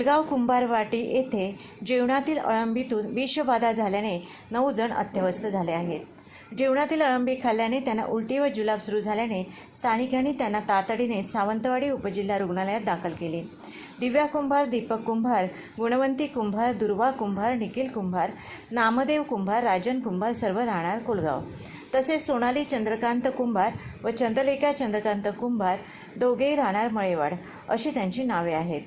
पुलगाव कुंभारवाटी येथे जेवणातील अळंबीतून विषबाधा झाल्याने नऊ जण अत्यवस्थ झाले आहेत. जेवणातील अळंबी खाल्ल्याने त्यांना उलटी व जुलाब सुरू झाल्याने स्थानिकांनी त्यांना तातडीने सावंतवाडी उपजिल्हा रुग्णालयात दाखल केले. दिव्या कुंभार दीपक कुंभार गुणवंती कुंभार दुर्वा कुंभार निखिल कुंभार नामदेव कुंभार राजन कुंभार सर्व राहणार कोलगाव. तसेच सोनाली चंद्रकांत कुंभार व चंद्रलेखा चंद्रकांत कुंभार दोघेही राहणार मळेवाड अशी त्यांची नावे आहेत.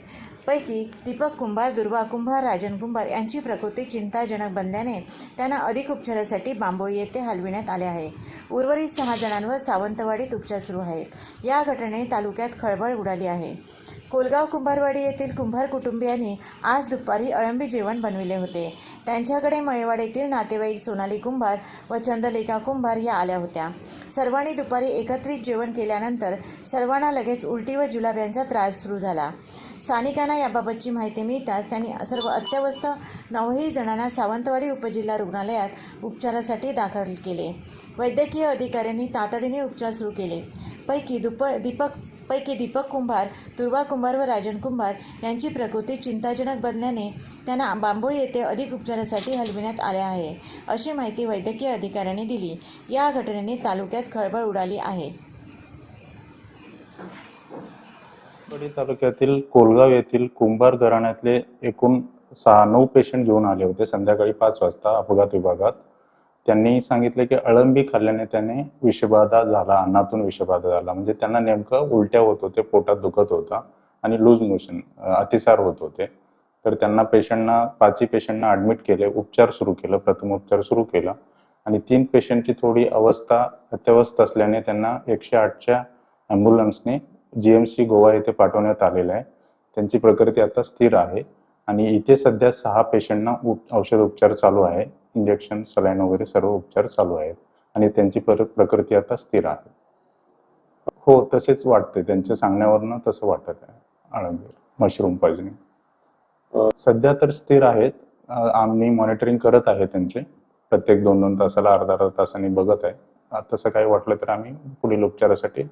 पैकी दीपक कुंभार दुर्वा कुंभार राजन कुंभार यांची प्रकृती चिंताजनक बनल्याने त्यांना अधिक उपचारासाठी बांबोळी येथे हलविण्यात आले आहे. उर्वरित सहा जणांवर सावंतवाडीत उपचार सुरू आहेत. या घटनेने तालुक्यात खळबळ उडाली आहे. कोलगाव कुंभारवाडी येथील कुंभार कुटुंबियांनी आज दुपारी अळंबी जेवण बनविले होते. त्यांच्याकडे मळेवाड येथील नातेवाईक सोनाली कुंभार व चंद्रलेखा कुंभार या आल्या होत्या. सर्वांनी दुपारी एकत्रित जेवण केल्यानंतर सर्वांना लगेच उलटी व जुलाब यांचा त्रास सुरू झाला. स्थानिकांना याबाबतची माहिती मिळताच त्यांनी सर्व अत्यवस्थ नऊही जणांना सावंतवाडी उपजिल्हा रुग्णालयात उपचारासाठी दाखल केले. वैद्यकीय अधिकाऱ्यांनी तातडीने उपचार सुरू केले. पैकी दुप दीपक पैकी दीपक कुंभार दुर्वा कुंभार व राजन कुंभार यांची प्रकृती चिंताजनक बनल्याने त्यांना बांबोळी येथे अधिक उपचारासाठी हलविण्यात आले आहे अशी माहिती वैद्यकीय अधिकाऱ्यांनी दिली. या घटनेने तालुक्यात खळबळ उडाली आहे. तालुक्यातील कोलगाव येथील कुंभार घराण्यातले एकूण सहा नऊ पेशंट घेऊन आले होते. संध्याकाळी पाच वाजता अपघात विभागात. त्यांनी सांगितलं की अळंबी खाल्ल्याने त्याने विषबाधा झाला अन्नातून विषबाधा झाला. म्हणजे त्यांना नेमकं उलट्या होत होते पोटात दुखत होता आणि लूज मोशन अतिसार होत होते. तर त्यांना पेशंटना पाचही पेशंटना ॲडमिट केले उपचार सुरू केलं प्रथम उपचार सुरू केला. आणि तीन पेशंटची थोडी अवस्था अत्यवस्थ असल्याने त्यांना एकशे आठच्या ॲम्ब्युलन्सने जी एम सी गोवा येथे पाठवण्यात आलेलं आहे. त्यांची प्रकृती आता स्थिर आहे. आणि इथे सध्या सहा पेशंटना उप औषध उपचार चालू आहे. इंजेक्शन सलाईन वगैरे सर्व उपचार चालू आहेत आणि त्यांची पर प्रकृती आता स्थिर आहे. हो तसेच वाटते त्यांच्या सांगण्यावरनं तसं वाटत आहे. आळंदीवर मशरूम पॉइझनिंग. सध्या तर स्थिर आहेत. आम्ही मॉनिटरिंग करत आहे त्यांचे. प्रत्येक दोन दोन तासाला अर्धा अर्धा तासांनी बघत आहे. तसं काही वाटलं तर आम्ही पुढील उपचारासाठी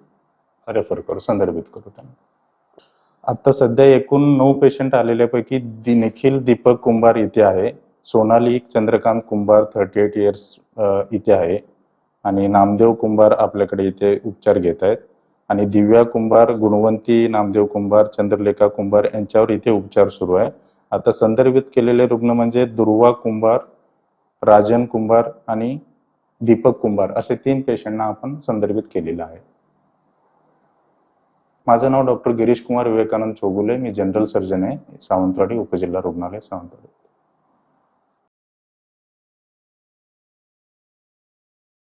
रेफर करू संदर्भित करू त्यांना. आता सध्या एकूण नऊ पेशंट आलेल्यापैकी निखिल दीपक कुंभार इथे आहे. Sonali Chandrakant Kumbhar thirty eight years इथे आहे. आणि नामदेव कुंभार आपल्याकडे इथे उपचार घेत आहेत. आणि दिव्या कुंभार गुणवंती नामदेव कुंभार चंद्रलेखा कुंभार यांच्यावर इथे उपचार सुरू आहे. आता संदर्भित केलेले रुग्ण म्हणजे दुर्वा कुंभार राजन कुंभार आणि दीपक कुंभार. असे तीन पेशंटना आपण संदर्भित केलेलं आहे. माझं नाव डॉक्टर गिरीश कुमार विवेकानंद चोगुले. मी जनरल सर्जन आहे. सावंतवाडी उपजिल्हा रुग्णालय सावंतवाडी.